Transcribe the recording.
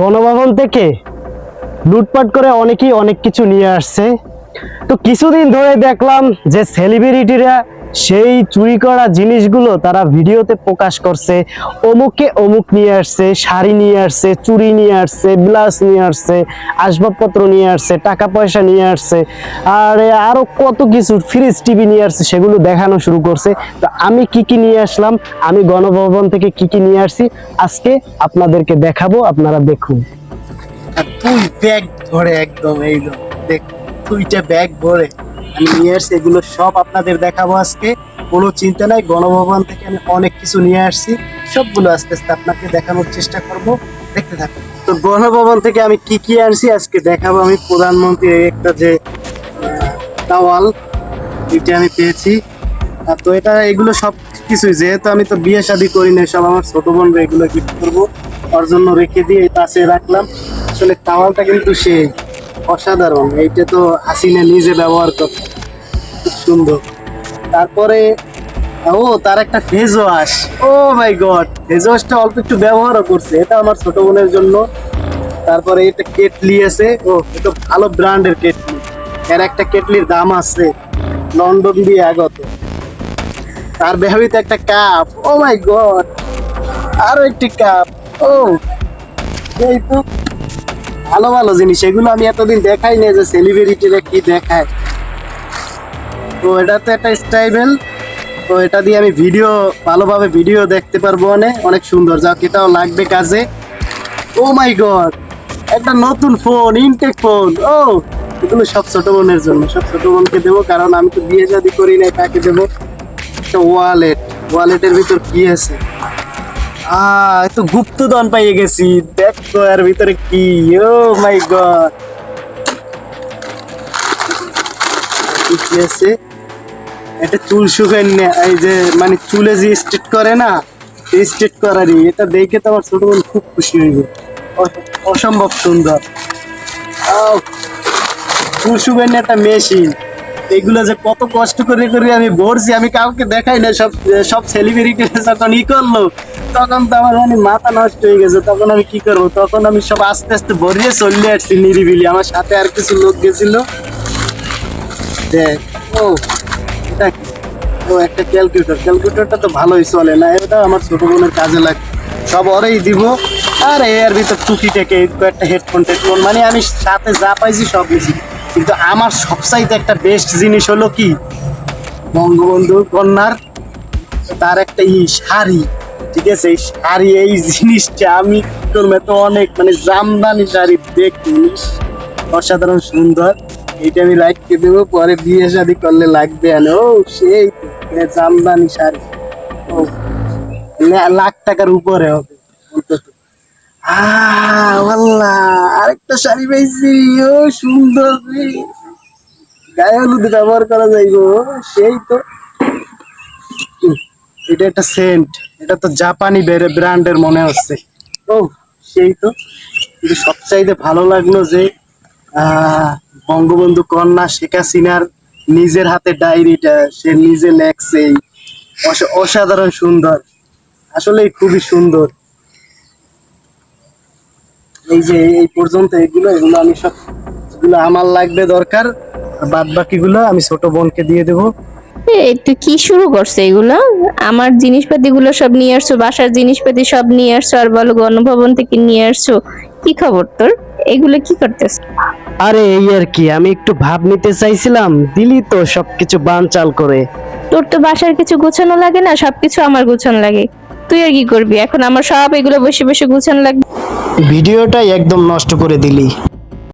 গণভবন থেকে লুটপাট করে অনেকেই অনেক কিছু নিয়ে আসছে। তো কিছুদিন ধরে দেখলাম যে সেলিব্রিটিরা সেই চুরি করা জিনিসগুলো তারা ভিডিওতে প্রকাশ করছে। অমুকে অমুক নিয়ে আসছে, শাড়ি নিয়ে আসছে চুরি নিয়ে আসছে ব্লাউজ নিয়ে আসছে, আসবাবপত্র নিয়ে আসছে টাকা পয়সা নিয়ে আসছে, আর আরও কত কিছু ফ্রিজ টিভি নিয়ে আসছে, সেগুলো দেখানো শুরু করছে। তো আমি কি কি নিয়ে আসলাম? আমি গণভবন থেকে কি কি নিয়ে আসছি? আজকে আপনাদেরকে দেখাবো, আপনারা দেখুন। তুই ব্যাগ ভরে একদম, এই দেখ দুইটা ব্যাগ ভরে। আমি নিয়ে আসছি, এগুলো সব আপনাদের দেখাবো আজকে। কোনো চিন্তা নাই, গণভবন থেকে আমি অনেক কিছু নিয়ে আসছি। সবগুলো আস্তে আস্তে আপনাকে দেখানোর চেষ্টা করব। দেখতে থাকুন। তো গণভবন থেকে আমি কি কি আনছি আজকে দেখাবো আমি। প্রধানমন্ত্রীর একটা যে টাওয়াল এটা আমি পেয়েছি। আর তো এটা, এগুলো সব কিছুই, যেহেতু আমি তো বিয়ে শাদী করি না সব আমার ছোটো বোন এগুলো গিফট করব। ওর জন্য রেখে দিয়ে পাশে রাখলাম। আসলে টাওয়ালটা কিন্তু সে অসাধারণ। এইটা তো হাসিনা নিজে ব্যবহার করত সুন্দর। তারপরে, ও, তার একটা face wash oh my god face ওয়াশটা অল্প একটু ব্যবহারও করছে। এটা আমার ছোট বোনের জন্য। তারপরে এটা কেটলি আছে। ও, এটা ভালো ব্র্যান্ডের কেটলি। এর একটা কেটলির দাম আছে লন্ডন দিয়ে আগত। তার ব্যবহৃত একটা কাপ। ও মাই গড, আরও একটি কাপ। ও, এই তো। ভালো ভালো জিনিস, এগুলো আমি এতদিন দেখাই না যে সেলিব্রিটিরা কি দেখায়। তো এটা তো একটা স্টাইবেল তো এটা দিয়ে আমি ভিডিও ভালোভাবে ভিডিও দেখতে পারব অনেক অনেক সুন্দর। যাক, এটাও লাগবে কাজে। ও মাই গড একটা নতুন ফোন ইনটেক ফোন ও, এগুলো সব ছোট বোনের জন্য। সব ছোট বোনকে দেবো, কারণ আমি তো বিয়ে শাদি করি নাই, তাকে দেবো একটা ওয়ালেট ওয়ালেটের ভিতর কি আছে? আহ তো গুপ্তধন পাইয়ে গেছি। দেখো এর ভিতরে কি? Oh my god. কি আছে এটা চুল শুকাই না, এই যে মানে চুলে যে স্ট্রেট করে না স্ট্রেট করারই, এটা দেখে তো আমার ছোট বোন খুব খুশি হয়ে অ- অসম্ভব সুন্দর। চুল শুকাই না একটা মেশিন এগুলো যে কত কষ্ট করে করে আমি ভরছি আমি কাউকে দেখাই না সব সব সেলিব্রিটি যখন ই করল, তখন তো আমার মানে মাথা নষ্ট হয়ে গেছে, তখন আমি কি করব? তখন আমি সব আস্তে আস্তে ভরিয়ে চলে আসছি নিরিবিলি। আমার সাথে আর কিছু লোক গেছিল। দেখ, ও, এটা ও, একটা ক্যালকুলেটর ক্যালকুলেটরটা তো ভালোই চলে না এটা আমার ছোট বোনের কাজে লাগে। সব ওরেই দিব। আর, এর ভিতর টুকিটাকে একটা হেডফোন টেডফোন মানে আমি সাথে যা পাইছি সব নিছি। কিন্তু আমার সবচাইতে একটা বেস্ট জিনিস হলো কি? বঙ্গবন্ধু কন্যার তার একটা ই শাড়ি, ঠিক আছে? এই শাড়ি, এই জিনিসটা আমি করব অনেক মানে জামদানি শাড়ি দেখতে অসাধারণ সুন্দর। এইটা আমি রাখতে দেবো, পরে বিয়ে শাদি করলে লাগবে আনে ও, সেই জামদানি শাড়ি। ও লাখ টাকার উপরে হবে। আল্লাহ, আরেকটা শাড়ি পেয়েছি। ও, সুন্দর। গায়ে হলুদ ব্যবহার করা সেই তো। এটা একটা সেন্ট এটা তো জাপানি ব্র্যান্ডের মনে হচ্ছে। ও, সেই তো। কিন্তু সবচাইতে ভালো লাগল যে বঙ্গবন্ধু কন্যা শেখ হাসিনার নিজের হাতে ডায়েরিটা, সে নিজে লেখছে অস- অসাধারণ সুন্দর। আসলে খুবই সুন্দর। এই যে এই পর্যন্ত এগুলো এগুলো আমি সব এগুলো আমার লাগবে দরকার। বাদ বাকিগুলো আমি ছোট বোনকে দিয়ে দেবো। কি শুরু করছ এগুলো? আমার জিনিসপাতি গুলো সব নিয়ে আসছো বাসার জিনিসপাতি সব নিয়ে আসছো আর বলো গণভবন থেকে নিয়ে আসছো। কি খবর তোর? এগুলো কি করতেছ? আরে এই আর কি আমি একটু ভাব নিতে চাইছিলাম দিলি তো সবকিছু বানচাল করে। তোর তো বাসার কিছু গুছানো লাগে না সবকিছু আমার গুছানো লাগে। তুই আর কি করবি? এখন আমার সব এগুলো বসে বসে গুছানো লাগবে। ভিডিওটাই একদম নষ্ট করে দিলি।